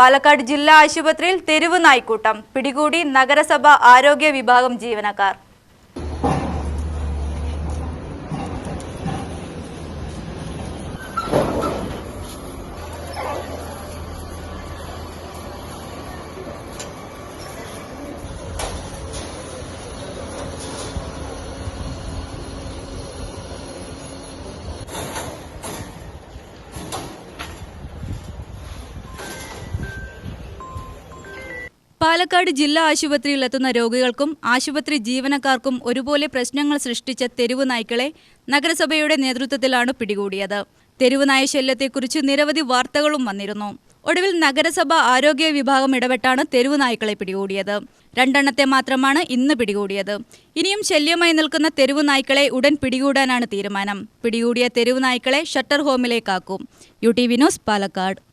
പാലക്കാട് ജില്ലാ ആശുപത്രിയിൽ തെരുവ് നായ്ക്കൂട്ടം. പിടികൂടി നഗരസഭ ആരോഗ്യ വിഭാഗം ജീവനക്കാർ. പാലക്കാട് ജില്ലാ ആശുപത്രിയിൽ എത്തുന്ന രോഗികൾക്കും ആശുപത്രി ജീവനക്കാർക്കും ഒരുപോലെ പ്രശ്നങ്ങൾ സൃഷ്ടിച്ച തെരുവ് നായ്ക്കളെ നഗരസഭയുടെ നേതൃത്വത്തിലാണ് പിടികൂടിയത്. തെരുവ് നായ ശല്യത്തെക്കുറിച്ച് നിരവധി വാർത്തകളും വന്നിരുന്നു. ഒടുവിൽ നഗരസഭ ആരോഗ്യ വിഭാഗം ഇടപെട്ടാണ് തെരുവ് നായ്ക്കളെ പിടികൂടിയത്. രണ്ടെണ്ണത്തെ മാത്രമാണ് ഇന്ന് പിടികൂടിയത്. ഇനിയും ശല്യമായി നിൽക്കുന്ന തെരുവ് നായ്ക്കളെ ഉടൻ പിടികൂടാനാണ് തീരുമാനം. പിടികൂടിയ തെരുവ് നായ്ക്കളെ shutter ഹോമിലേക്കാക്കും. U T V news Palakkad.